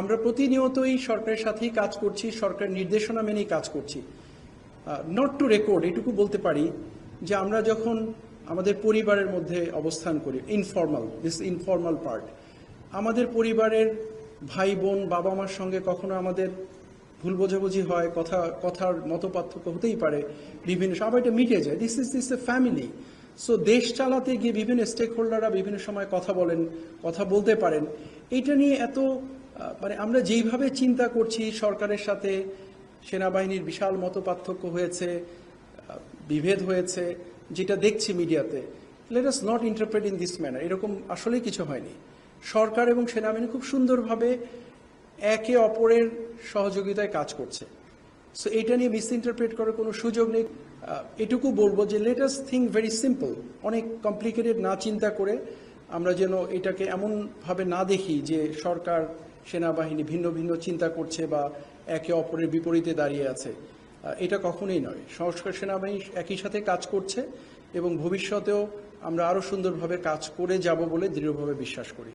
আমরা প্রতিনিয়তই সরকারের সাথেই কাজ করছি সরকার নির্দেশনা মেনেই কাজ করছি। নট টু রেকর্ড এটুকু বলতে পারি যে আমরা যখন আমাদের পরিবারের মধ্যে অবস্থান করি ইনফর্মাল দিস ইনফর্মাল পার্ট আমাদের পরিবারের ভাই বোন বাবা মার সঙ্গে কখনো আমাদের ভুল বোঝাবুঝি হয়, কথা, কথার মত পার্থক্য হতেই পারে, বিভিন্ন, সবাই এটা মিটে যায়। This is this a family so দেশ চালাতে গিয়ে বিভিন্ন স্টেক হোল্ডাররা বিভিন্ন সময় কথা বলেন, কথা বলতে পারেন। এটা নিয়ে এত মানে আমরা যেইভাবে চিন্তা করছি, সরকারের সাথে সেনাবাহিনীর বিশাল মত পার্থক্য হয়েছে বিভেদ হয়েছে, যেটা দেখছি মিডিয়াতে let us not interpret in this manner এরকম আসলেই কিছু হয়নি। সরকার এবং সেনাবাহিনী খুব সুন্দরভাবে একে অপরের সহযোগিতায় কাজ করছে। সো এটা নিয়ে মিস ইন্টারপ্রেট করার কোনো সুযোগ নেই। এটুকু বলব যে let us think very simple অনেক কমপ্লিকেটেড না চিন্তা করে আমরা যেন এটাকে এমনভাবে না দেখি যে সরকার সেনাবাহিনী ভিন্ন ভিন্ন চিন্তা করছে বা একে অপরের বিপরীতে দাঁড়িয়ে আছে। এটা কখনোই নয়। সংস্কার সেনাবাহিনী একই সাথে কাজ করছে এবং ভবিষ্যতেও আমরা আরও সুন্দরভাবে কাজ করে যাব বলে দৃঢ়ভাবে বিশ্বাস করি।